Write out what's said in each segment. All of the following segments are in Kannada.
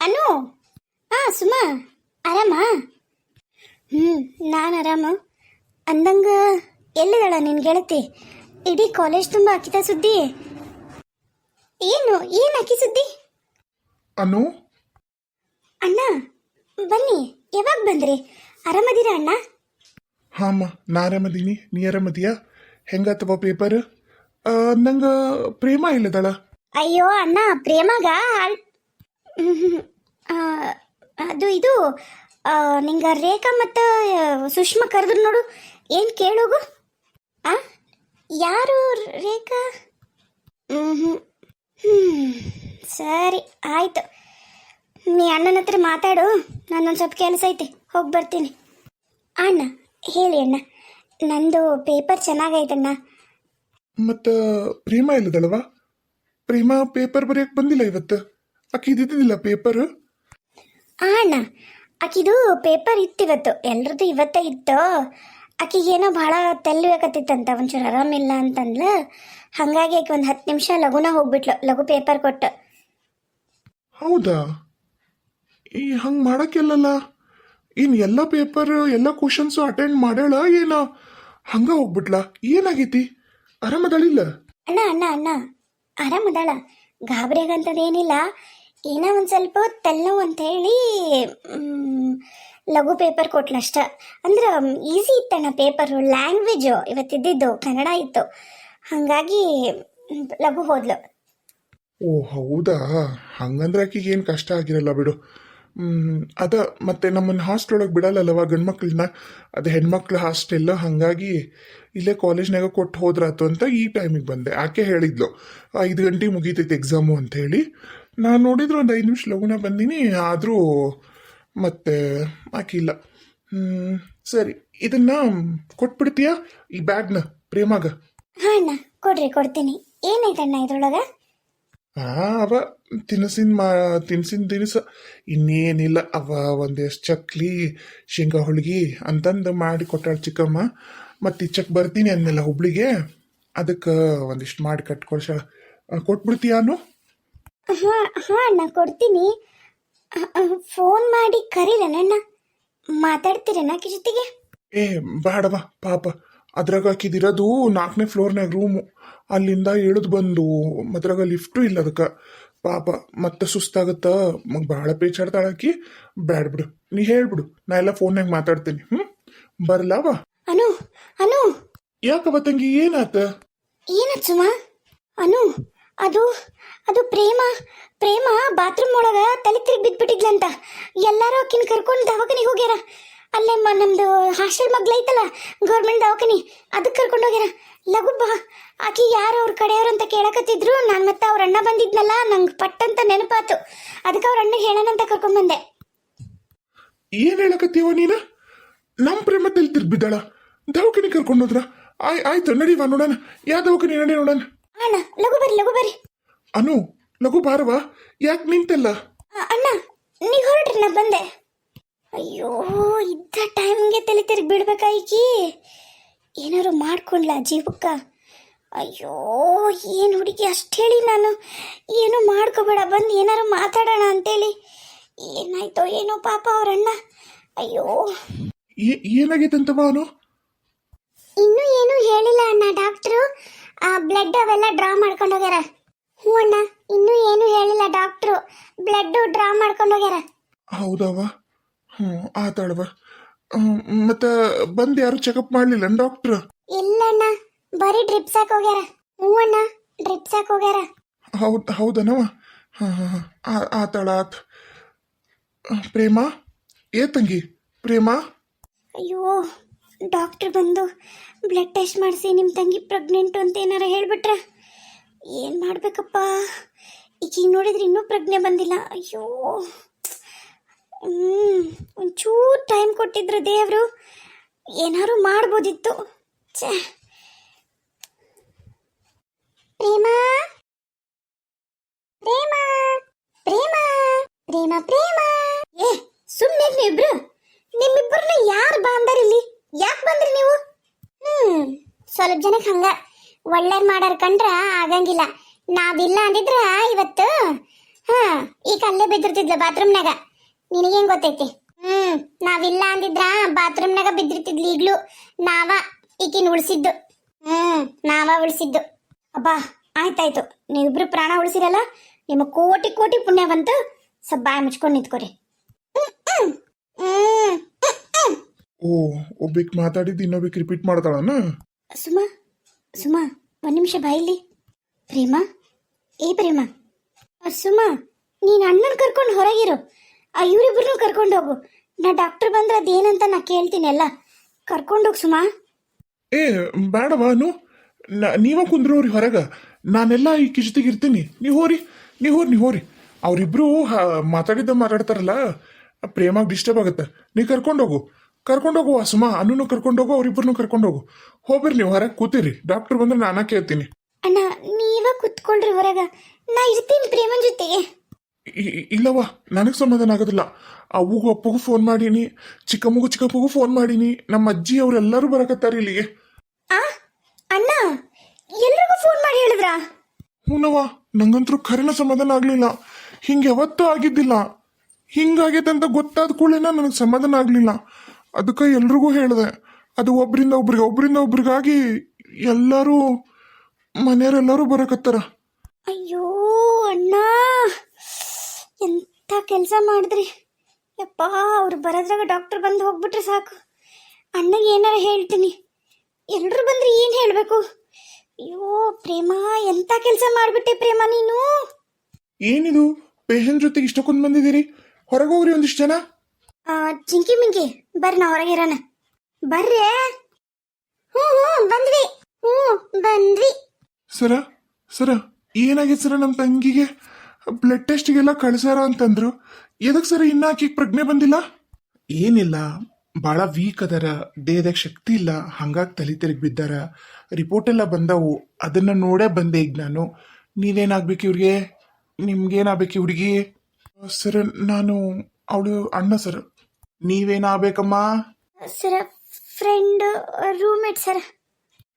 ಅನು? ಆ ಸುಮಾ ಆರಾಮ? ಹ್ಞೂ ನಾನು ಆರಾಮ. ಅಂದಂಗ ಎಲ್ಲಿದಾಳ ನಿನ್ ಗೆಳತಿ? ಇಡೀ ಕಾಲೇಜ್ ತುಂಬ ಹಾಕಿದ ಸುದ್ದಿ. ಏನು ಏನು ಹಾಕಿ ಸುದ್ದಿ? ಅನು? ಅಣ್ಣ ಬನ್ನಿ ಯಾವಾಗ ಬಂದ್ರಿ? ಆರಾಮದಿರಾ ಅಣ್ಣ? ಹಾಂ ನಾ ಆರಾಮದೀನಿ. ನೀ ಆರಾಮದಿಯ? ಹೆಂಗಾತವ ಪೇಪರ್ ನಂಗ ಪ್ರೇಮ ಇಲ್ಲದಳ? ಅಯ್ಯೋ ಅಣ್ಣ ಪ್ರೇಮಗ ಹಾಳ್ ಅದು ಇದು ನಿಂಗೆ ರೇಖಾ ಮತ್ತು ಸುಷ್ಮಾ ಕರೆದ್ರು ನೋಡು, ಏನು ಕೇಳೋಗು? ಆ, ಯಾರು ರೇಖಾ? ಹ್ಞೂ ಸರಿ, ಆಯ್ತು. ನೀ ಅಣ್ಣನ ಹತ್ರ ಮಾತಾಡು, ನಾನೊಂದು ಸ್ವಲ್ಪ ಕೆಲಸ ಐತೆ, ಹೋಗಿ ಬರ್ತೀನಿ. ಅಣ್ಣ, ಹೇಳಿ ಅಣ್ಣ, ನಂದು ಪೇಪರ್ ಚೆನ್ನಾಗೈತಣ್ಣ. ಮತ್ತು ಪ್ರೇಮಾ ಇಲ್ಲದಲ್ವಾ ಪ್ರೇಮಾ ಪೇಪರ್ ಬರೆಯಕ್ ಬಂದಿಲ್ಲ ಇವತ್ತು. ಆಕಿ ಇದ್ದಿದ್ದಿಲ್ಲ ಪೇಪರ್? ಆ ಅಣ್ಣ ಆಕಿದು ಪೇಪರ್ ಇತ್ತಿವತ್ತು ಎಲ್ರದ್ದು ಇವತ್ತೇ ಇತ್ತು. ಆಕಿಗೇನೋ ಭಾಳ ತೆಲ್ಲಬೇಕತ್ತಿತ್ತಂತ ಒಂಚೂರು ಆರಾಮಿಲ್ಲ ಅಂತಂದ್ಲ. ಹಾಗಾಗಿ ಆಕೆ ಒಂದು ಹತ್ತು ನಿಮಿಷ ಲಘುನ ಹೋಗ್ಬಿಟ್ಲು ಲಘು ಪೇಪರ್ ಕೊಟ್ಟು. ಹೌದಾ? ಈ ಹಂಗೆ ಮಾಡೋಕ್ಕೆಲ್ಲಲ್ಲ? ಇನ್ ಎಲ್ಲ ಪೇಪರ್ ಎಲ್ಲ ಕ್ವಶನ್ಸು ಅಟೆಂಡ್ ಮಾಡ್ಯಾಳ ಏನ? ಹಂಗ ಹೋಗ್ಬಿಟ್ಲ? ಏನಾಗೈತಿ? ಆರಾಮದಳಿಲ್ಲ? ಅಣ್ಣ ಅಣ್ಣ ಅಣ್ಣ. ಆರಾಮದಳ. ಗಾಬರಿಯಾಗಂತದೇನಿಲ್ಲ. ಏನೋ ಒಂದು ಸ್ವಲ್ಪ ತೆಲ್ಲೋ ಅಂತ ಹೇಳಿ ಲಘು ಪೇಪರ್ ಕೊಟ್ಲಷ್ಟ ಅಂದ್ರೆ ಈಸಿ ಇತ್ತಣ್ಣ ಪೇಪರು ಲ್ಯಾಂಗ್ವೇಜು ಇವತ್ತಿದ್ದಿದ್ದು, ಕನ್ನಡ ಇತ್ತು. ಹಾಗಾಗಿ ಲಘು ಹೋದ್ಲು ಓ, ಹೌದಾ? ಹಂಗಂದ್ರೆ ಆಕಿಗೆ ಏನು ಕಷ್ಟ ಆಗಿರಲ್ಲ ಬಿಡು. ಅದ ಮತ್ತೆ ನಮ್ಮನ್ನ ಹಾಸ್ಟೆಲ್ ಒಳಗೆ ಬಿಡಲ್ಲಲ್ವ ಗಂಡ್ಮಕ್ಳನ್ನ? ಅದು ಹೆಣ್ಮಕ್ಳು ಹಾಸ್ಟೆಲ್ ಹಾಗಾಗಿ ಇಲ್ಲೇ ಕಾಲೇಜ್ನಾಗ ಕೊಟ್ಟು ಹೋದ್ರಾತು ಅಂತ ಈ ಟೈಮಿಗೆ ಬಂದೆ. ಆಕೆ ಹೇಳಿದ್ಲು, ಐದು ಗಂಟೆಗೆ ಮುಗೀತೈತೆ ಎಕ್ಸಾಮು ಅಂತ ಹೇಳಿ. ನಾನು ನೋಡಿದ್ರು ಒಂದು ಐದು ನಿಮಿಷ ಲಗುನ ಬಂದೀನಿ ಆದರೂ ಮತ್ತೆ ಹ್ಮ್, ಸರಿ. ಇದನ್ನ ಕೊಟ್ಬಿಡ್ತೀಯಾ? ಈ ಬ್ಯಾಗ್ನ ಪ್ರೇಮಾಗ? ಹಾ ಅಣ್ಣ. ಕೊಡ್ರಿ ಕೊಡ್ತೀನಿ. ಏನೈತಣ್ಣ ಇದ್ರೊಳಗ? ಆ ಅವ ತಿನಸಿನ ಮಾ ತಿನ್ಸಿನ ತಿನಿಸ. ಇನ್ನೇನಿಲ್ಲ ಅವ ಒಂದೆಷ್ಟು ಚಕ್ಲಿ ಶೇಂಗಾ ಹೋಳ್ಗಿ ಅಂತಂದು ಮಾಡಿ ಕೊಟ್ಟಾಳ ಚಿಕ್ಕಮ್ಮ. ಮತ್ತೆ ಚಕ್ ಬರ್ತೀನಿ ಅಂದೆಲ್ಲ ಹುಬ್ಳಿಗೆ. ಅದಕ್ಕೆ ಒಂದಿಷ್ಟು ಮಾಡಿ ಕಟ್ಕೊಳ್ಸ. ಕೊಟ್ಬಿಡ್ತೀಯಾನು ಹಾ ಹಾ ಅಣ್ಣ ಕೊಡ್ತೀನಿ. ಫೋನ್ ಮಾಡಿ ಕರೀರಣ್ಣ ಮಾತಾಡ್ತೀರಣ್ಣ ಆಕಿ ಜೊತೆಗೆ ಏ ಬೇಡವ ಪಾಪ. ಅದ್ರಾಗ ಹಾಕಿದಿರೋದು ನಾಲ್ಕನೇ ಫ್ಲೋರ್ನಾಗ ರೂಮು ಅಲ್ಲಿಂದ ಇಳಿದು ಬಂದು ಅದ್ರಾಗ ಲಿಫ್ಟು ಇಲ್ಲ ಅದಕ್ಕೆ. ಪಾಪ ಮತ್ತೆ ಸುಸ್ತಾಗತ್ತ. ಮಗ ಭಾಳ ಪೇಚಾಡ್ತಾಳಾಕಿ ಬ್ಯಾಡ ಬಿಡು. ನೀ ಹೇಳ್ಬಿಡು. ನಾ ಎಲ್ಲ ಫೋನ್ಯಾಗ ಮಾತಾಡ್ತೀನಿ ಹ್ಞೂ ಬರ್ಲಾವ ಅನು ಅನು. ಯಾಕವ ತಂಗಿ ಏನಾತ? ಏನತ್ ಸುಮ? ಅನು. ಅದು ಅದು ಪ್ರೇಮ ಪ್ರೇಮ ಬಾತ್ರೂಮ್ ಒಳಗ ತಲೆ ತಿರುಗಿ ಬಿದ್ಬಿಟ್ಟಿದ್ಲಂತ. ಎಲ್ಲರೂ ಆಕಿನ ಕರ್ಕೊಂಡು ದವಾಖಾನಿಗೆ ಹೋಗ್ಯಾರ. ಅಲ್ಲೇ ಮ, ನಮ್ದು ಹಾಸ್ಟೆಲ್ ಮಗ್ಲ ಐತಲ್ಲ ಗೌರ್ಮೆಂಟ್ ದವಾಖಾನಿ ಅದಕ್ಕೆ ಕರ್ಕೊಂಡು ಹೋಗ್ಯಾರ. ಲಘು ಬಾ, ಆಕಿ ಯಾರು ಅವ್ರ ಕಡೆಯವ್ರು ಅಂತ ಕೇಳಕತ್ತಿದ್ರು, ನಾನು ಮತ್ತೆ ಅವ್ರ ಅಣ್ಣ ಬಂದಿದ್ನಲ್ಲ, ನಂಗೆ ಪಟ್ಟಂತ ನೆನಪಾತು. ಅದಕ್ಕೆ ಅವ್ರ ಅಣ್ಣಗೆ ಹೇಳೋಣ ಅಂತ ಬಂದೆ. ಏನ್ ಹೇಳಕತ್ತೀವ ನೀನ? ನಮ್ಮ ತಲೆ ತಿರ್ಬಿದ್ದಾಳ ದವಾಖಾನೆ ಕರ್ಕೊಂಡೋದ್ರ ಆಯ್, ಆಯ್ತು ನಡೀವಾ ನೋಡೋಣ. ಯಾವ ದವಾಖಾನೆ, ನಡಿ ನೋಡೋಣ. ಅಣ್ಣ ಲಘು ಬರ್ರಿ ಲಘು ಬರ್ರಿ. ಅನು ಲಘು ಬಾರವಾ ಯಾಕೆ ನಿಂತಲ್ಲ? ಅಣ್ಣ ನೀ ಹೊರಡ್ರಿ ನಾ ಬಂದೆ. ಅಯ್ಯೋ ಇದ್ದ ಟೈಮ್ಗೆ ತಲೆ ತಿರುಗಿ ಬಿಡ್ಬೇಕಾಯ್ಕಿ ಏನಾರು ಮಾಡ್ಕೊಂಡ್ಲ ಜೀವಕ್ಕ? ಅಯ್ಯೋ ಏನು ಹುಡುಗಿ ಅಷ್ಟು ಹೇಳಿ ನಾನು. ಏನು ಮಾಡ್ಕೋಬೇಡ ಬಂದು ಏನಾರು ಮಾತಾಡೋಣ ಅಂತೇಳಿ. ಏನಾಯ್ತೋ ಏನೋ ಪಾಪ ಅವ್ರಣ್ಣ. ಅಯ್ಯೋ. ಏ- ಏನಾಗೈತಂತವ ಅವನು ಇನ್ನೂ ಏನು ಹೇಳಿಲ್ಲ ಅಣ್ಣ ಡಾಕ್ಟ್ರು. ಬ್ಲಡ್ ಅವೆಲ್ಲ ಡ್ರಾ ಮಾಡ್ಕೊಂಡು ಹೋಗ್ಯಾರ. ಹ್ಞೂ ಅಣ್ಣ ಇನ್ನೂ ಏನು ಹೇಳಿಲ್ಲ ಡಾಕ್ಟ್ರು ಬ್ಲಡ್ ಡ್ರಾ ಮಾಡ್ಕೊಂಡು ಹೋಗ್ಯಾರ. ಹೌದವ ಹ್ಞೂ ಆತಾಳವ ಮತ್ತೆ ಬಂದು ಯಾರು ಚೆಕಪ್ ಮಾಡಲಿಲ್ಲ ಡಾಕ್ಟ್ರ್ ಇಲ್ಲಣ್ಣ ಬರೀ ಡ್ರಿಪ್ಸ್ ಹಾಕಿ ಹೋಗ್ಯಾರ. ಹ್ಞೂ ಅಣ್ಣ ಡ್ರಿಪ್ಸ್ ಹಾಕಿ ಹೋಗ್ಯಾರ. ಹೌದು ಹೌದನವ ಹಾಂ ಹಾಂ ಹಾಂ. ಆತಾಳ ಆತ. ಆ, ಪ್ರೇಮ? ಏ ತಂಗಿ ಪ್ರೇಮ? ಅಯ್ಯೋ ಡಾಕ್ಟ್ರ್ ಬಂದು ಬ್ಲಡ್ ಟೆಸ್ಟ್ ಮಾಡಿಸಿ ನಿಮ್ಮ ತಂಗಿ ಪ್ರೆಗ್ನೆಂಟು ಅಂತ ಏನಾರ ಹೇಳ್ಬಿಟ್ರೆ ಏನು ಮಾಡಬೇಕಪ್ಪ? ಈಗ ನೋಡಿದ್ರೆ ಇನ್ನೂ ಪ್ರಜ್ಞೆ ಬಂದಿಲ್ಲ. ಅಯ್ಯೋ. ಹ್ಞೂ ಒಂಚೂರು ಟೈಮ್ ಕೊಟ್ಟಿದ್ರು ದೇವರು. ಏನಾರು ಮಾಡ್ಬೋದಿತ್ತು. ಛೇ. ಪ್ರೇಮ? ಪ್ರೇಮ? ಪ್ರೇಮ? ಪ್ರೇಮ ಪ್ರೇಮ? ಏ ಸುಮ್ಮನೆ ಇಬ್ರು. ನಿಮ್ಮಿಬ್ಬರನ್ನ ಯಾರು ಬಂದಾರ ಇಲ್ಲಿ ಯಾಕೆ ಬಂದ್ರಿ ನೀವು ಹ್ಮ್ ಸ್ವಲ್ಪ ಜನಕ್ಕೆ ಹಂಗ ಒಳ್ಳೇದ್ ಮಾಡಾರ್ ಕಂಡ್ರ ಆಗಂಗಿಲ್ಲ. ನಾವಿಲ್ಲ ಅಂದಿದ್ರ ಇವತ್ತು, ಹಾ, ಈಗ ಅಲ್ಲೇ ಬಿದ್ದಿರ್ತಿದ್ಲ ಬಾತ್ರೂಮ್ನಾಗ. ನಿನಗೇನ್ ಗೊತ್ತೈತಿ? ಹ್ಮ್, ನಾವಿಲ್ಲ ಅಂದಿದ್ರ ಬಾತ್ರೂಮ್ನಾಗ ಬಿದ್ದಿರ್ತಿದ್ಲಿ ಈಗ್ಲೂ. ನಾವ ಈಕಿನ ಉಳಿಸಿದ್ದು. ಹ್ಮ್, ನಾವ ಉಳಿಸಿದ್ದು. ಅಬ್ಬಾ, ಆಯ್ತಾಯ್ತು. ನೀವಿಬ್ರು ಪ್ರಾಣ ಉಳಿಸಿರಲ್ಲ, ನಿಮ್ಮ ಕೋಟಿ ಕೋಟಿ ಪುಣ್ಯ ಬಂತು. ಸ್ವಲ್ಪ ಬಾಯ್ ಮುಚ್ಕೊಂಡು ನಿಂತ್ಕೊರಿ. ಓ ಒಬ್ಬಿಕ್ ಮಾತಾಡಿದ್ದು ಇನ್ನೊಬ್ಬಿಕ್ ರಿಪೀಟ್ ಮಾಡ್ತಾಳನ? ಸುಮಾ ಸುಮಾ, ಒಂದ್ ನಿಮಿಷ ಬಾಯಿಲಿ ಪ್ರೇಮ, ಏ ಪ್ರೇಮ ಸುಮಾ, ನೀನ್ ಅಣ್ಣನ ಕರ್ಕೊಂಡು ಹೊರಗಿರು. ಆ ಇವರಿಬ್ರು ಕರ್ಕೊಂಡು ಹೋಗು. ನಾ ಡಾಕ್ಟರ್ ಬಂದ್ರೆ ಅದೇನಂತ ನಾ ಕೇಳ್ತೀನಿ ಎಲ್ಲ ಕರ್ಕೊಂಡೋಗ್ ಸುಮಾ. ಏ ಬೇಡವಾನು ನೀವ ಕುಂದ್ರೋರಿ ಹೊರಗ. ನಾನೆಲ್ಲ ಈ ಕಿಜತಿಗೆ ಇರ್ತೀನಿ. ನೀ ಹೋರಿ ನೀವು ಹೋರಿ ನೀವು ಹೋರಿ. ಅವರಿಬ್ರು ಮಾತಾಡಿದ್ದ ಮಾತಾಡ್ತಾರಲ್ಲ, ಪ್ರೇಮಾಗ ಡಿಸ್ಟರ್ಬ್ ಆಗುತ್ತೆ. ನೀ ಕರ್ಕೊಂಡೋಗು ಕರ್ಕೊಂಡೋಗು ಸುಮ, ಅನ್ನೂ ಕರ್ಕೊಂಡೋಗು ಕರ್ಕೊಂಡು ಕರ್ಕೊಂಡೋಗು ಹೋಗ್ಬಿರಿ ನೀವು ಹೊರಗೆ ಕೂತಿರಿ. ಡಾಕ್ಟರ್ ಬಂದ್ರೆ ನಾನ ಕೇಳ್ತೀನಿ. ಅಣ್ಣ ನೀವ ಕುತ್ಕೊಂಡ್ರಿ ಹೊರಗ. ನಾ ಇರ್ತೀನಿ ಪ್ರೇಮನ್ ಜೊತೆಗೆ ಇ- ಇ- ಇಲ್ಲವ್ವ ನನಗೆ ಸಮಾಧಾನ ಆಗೋದಿಲ್ಲ. ಅವ್ವಗೂ ಅಪ್ಪಗೂ ಫೋನ್ ಮಾಡೀನಿ ಚಿಕ್ಕಮ್ಮಗೂ ಚಿಕ್ಕಪ್ಪಗೂ ಫೋನ್ ಮಾಡೀನಿ. ನಮ್ಮ ಅಜ್ಜಿ ಅವರೆಲ್ಲರೂ ಬರಕತ್ತಾರ ಇಲ್ಲಿಗೆ. ಆ ಅಣ್ಣ ಎಲ್ರಿಗೂ ಫೋನ್ ಮಾಡಿ ಹೇಳಿದ್ರಾ? ಹೂನವ್ವ ನಂಗಂತರೂ ಖರೇನ ಸಮಾಧಾನ ಆಗ್ಲಿಲ್ಲ. ಹಿಂಗೆ ಯಾವತ್ತೂ ಆಗಿದ್ದಿಲ್ಲ. ಹಿಂಗಾಗೈತೆ ಅಂತ ಗೊತ್ತಾದ ಕೂಡಲೇ ನನಗೆ ಸಮಾಧಾನ ಆಗ್ಲಿಲ್ಲ. ಅದಕ್ಕೆ ಎಲ್ರಿಗೂ ಹೇಳಿದೆ. ಅದು ಒಬ್ಬರಿಂದ ಒಬ್ರಿಗೆ ಒಬ್ಬರಿಂದ ಒಬ್ರಿಗಾಗಿ ಎಲ್ಲರೂ ಮನೆಯವರೆಲ್ಲರೂ ಬರಕತ್ತಾರ. ಅಯ್ಯೋ ಅಣ್ಣ ಎಂಥ ಕೆಲಸ ಮಾಡಿದ್ರಿ? ಯಪ್ಪ ಅವ್ರು ಬರೋದ್ರಾಗ ಡಾಕ್ಟರ್ ಬಂದು ಹೋಗ್ಬಿಟ್ರೆ ಸಾಕು. ಅಣ್ಣಗೆ ಏನಾರ ಹೇಳ್ತೀನಿ. ಎಲ್ಲರೂ ಬಂದ್ರೆ ಏನು ಹೇಳಬೇಕು? ಅಯ್ಯೋ ಪ್ರೇಮ ಎಂಥ ಕೆಲಸ ಮಾಡಿಬಿಟ್ಟೆ ಪ್ರೇಮ ನೀನು? ಏನಿದು? ಪೇಷಂಟ್ ಜೊತೆಗೆ ಇಷ್ಟಕ್ಕೊಂದು ಬಂದಿದ್ದೀರಿ? ಹೊರಗೆ ಹೋಗ್ರಿ ಒಂದಿಷ್ಟು ಜನ. ಆ, ಚಿಂಕಿ ಮಿಂಕಿ ಬರ್ರಿ ನಾ ಹೊರಗಿರೋಣ ಬರ್ರಿ. ಹ್ಞೂ ಹ್ಞೂ ಬಂದ್ವಿ. ಹ್ಞೂ ಬಂದ್ವಿ. ಸರ ಸರ ಏನಾಗಿದೆ ಸರ ನಮ್ಮ ತಂಗಿಗೆ? ಬ್ಲಡ್ ಟೆಸ್ಟಿಗೆಲ್ಲ ಕಳ್ಸಾರ ಅಂತಂದ್ರು. ಎದಕ್ಕೆ ಸರ ಇನ್ನ ಆಕಿಗೆ ಪ್ರಜ್ಞೆ ಬಂದಿಲ್ಲ? ಏನಿಲ್ಲ ಭಾಳ ವೀಕ್ ಅದರ ದೇಹದಾಗ ಶಕ್ತಿ ಇಲ್ಲ ಹಂಗಾಗಿ ತಲೆ ತಿರುಗಿ ಬಿದ್ದಾರ. ರಿಪೋರ್ಟ್ ಎಲ್ಲ ಬಂದವು ಅದನ್ನ ನೋಡೇ ಬಂದೆ ಈಗ ನಾನು. ನೀವೇನಾಗ್ಬೇಕು ಇವ್ರಿಗೆ? ನಿಮ್ಗೇನಾಗ್ಬೇಕು ಇವ್ರಿಗೆ? ಸರ್ ನಾನು ಅವಳು ಅಣ್ಣ ಸರ್. ನೀವೇನಾಗ್ಬೇಕಮ್ಮ? ಸರ ಫ್ರೆಂಡ್ ರೂಮ್ಮೇಟ್ ಸರ್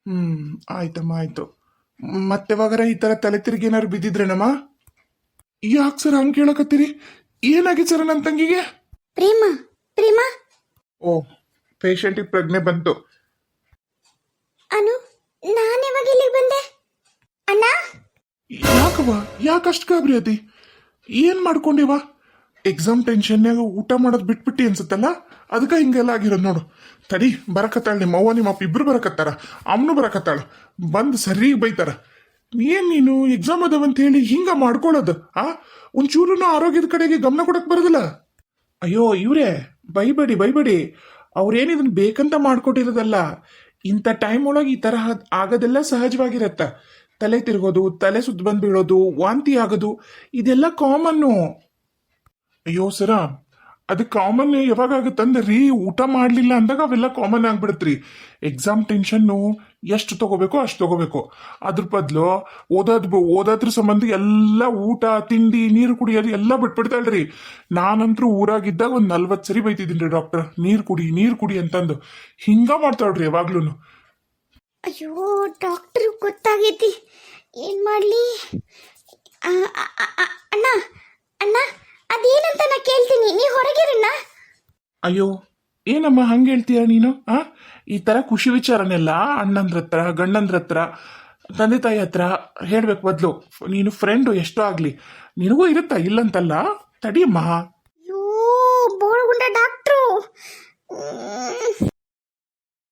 ಹ್ಮ್ ಆಯ್ತಮ್ಮ ಆಯ್ತು. ಮತ್ತೆ ಯಾವಾಗಾರ ಈ ತರ ತಲೆ ತಿರುಗಿ ಏನಾರು ಬಿದ್ದಿದ್ರೇನಮ್ಮ? ಯಾಕೆ ಸರ್ ಹಂಗೆ ಕೇಳಕತ್ತೀರಿ? ಏನಾಗಿ ಸರ್ ನನ್ನ ತಂಗಿಗೆ? ಪ್ರೇಮ ಪ್ರೇಮ? ಓ ಪೇಷಂಟಿಗೆ ಪ್ರಜ್ಞೆ ಬಂತು. ಅನು ನಾನು ಯಾವಾಗ ಇಲ್ಲಿಗೆ ಬಂದೆ? ಅಣ್ಣ? ಯಾಕವ್ವ? ಯಾಕೆ ಅಷ್ಟು ಗಾಬರಿ ಅದಿ? ಏನ್ ಮಾಡ್ಕೊಂಡಿವ? ಎಕ್ಸಾಮ್ ಟೆನ್ಷನ್ಯಾಗ ಊಟ ಮಾಡೋದು ಬಿಟ್ಬಿಟ್ಟಿ ಅನ್ಸುತ್ತಲ್ಲ? ಅದಕ್ಕೆ ಹಿಂಗೆಲ್ಲ ಆಗಿರೋದು ನೋಡು. ತಡಿ, ಬರಕತ್ತಾಳ ನಿಮ್ಮ ಅವ್ವ ನಿಮ್ಮ ಅಪ್ಪ ಇಬ್ರು ಬರಕತ್ತಾರ. ಅವನು ಬರಕತ್ತಾಳ. ಬಂದು ಸರಿ ಬೈತಾರ. ಏನ್ ನೀನು ಎಕ್ಸಾಮ್ ಅದಾವಂತ ಹೇಳಿ ಹಿಂಗ ಮಾಡ್ಕೊಳ್ಳೋದು, ಆ? ಒಂಚೂರು ಆರೋಗ್ಯದ ಕಡೆಗೆ ಗಮನ ಕೊಡಕ್ ಬರೋದಿಲ್ಲ. ಅಯ್ಯೋ, ಇವ್ರೇ, ಬೈಬೇಡಿ ಬೈಬೇಡಿ. ಅವ್ರೇನು ಇದನ್ನ ಬೇಕಂತ ಮಾಡ್ಕೊಟ್ಟಿರೋದಲ್ಲ. ಇಂಥ ಟೈಮ್ ಒಳಗೆ ಈ ತರಹ ಆಗೋದೆಲ್ಲ ಸಹಜವಾಗಿರತ್ತ. ತಲೆ ತಿರುಗೋದು, ತಲೆ ಸುತ್ತ ಬಂದು ಬೀಳೋದು, ವಾಂತಿ ಆಗೋದು, ಇದೆಲ್ಲ ಕಾಮನ್ನು ಅಯ್ಯೋ ಸರ, ಅದು ಕಾಮನ್ ಯಾವಾಗ ಆಗುತ್ತಂದ್ರಿ ಊಟ ಮಾಡಲಿಲ್ಲ ಅಂದಾಗ ಅವೆಲ್ಲ ಕಾಮನ್ ಆಗ್ಬಿಡತ್ರಿ. ಎಕ್ಸಾಮ್ ಟೆನ್ಷನ್ನು ಎಷ್ಟು ತಗೋಬೇಕು ಅಷ್ಟು ತಗೋಬೇಕು. ಅದ್ರ ಬದಲು ಓದೋದ್ ಓದೋದ್ರ ಸಂಬಂಧ ಎಲ್ಲ ಊಟ, ತಿಂಡಿ, ನೀರು ಕುಡಿಯೋದು ಎಲ್ಲ ಬಿಟ್ಬಿಡ್ತಾಳ್ರಿ ನಾನಂತರೂ ಊರಾಗಿದ್ದಾಗ ಒಂದು ನಲ್ವತ್ತು ಸರಿ ಬೈತಿದ್ದೀನಿ ರೀ ಡಾಕ್ಟರ್ ನೀರು ಕುಡಿ ನೀರು ಕುಡಿ ಅಂತಂದು. ಹಿಂಗ ಮಾಡ್ತಾಳ್ರಿ ಯಾವಾಗ್ಲೂ ಅಯ್ಯೋ ಡಾಕ್ಟರ್ ಗೊತ್ತಾಗೈತಿ. ಏನ್ ಮಾಡ್ಲಿ? ಅಣ್ಣ ಅಣ್ಣ. ಅದೇನಂತ ನಾ ಕೇಳ್ತೀನಿ. ನೀ ಹೊರಗಿರಣ್ಣ. ಅಯ್ಯೋ, ಏನಮ್ಮ ಹಂಗೆ ಹೇಳ್ತೀಯ ನೀನು? ಆ? ಈ ತರ ಖುಷಿ ವಿಚಾರನೆಲ್ಲ ಅಣ್ಣಂದ್ರ ಹತ್ರ, ಗಂಡಂದ್ರ ಹತ್ರ, ತಂದೆ ತಾಯಿ ಹತ್ರ ಹೇಳ್ಬೇಕು ಬದ್ಲು. ನೀನು ಫ್ರೆಂಡು ಎಷ್ಟೋ ಆಗ್ಲಿ. ನಿನಗೂ ಇರುತ್ತಾ ಇಲ್ಲಂತಲ್ಲ? ತಡಿಯಮ್ಮ.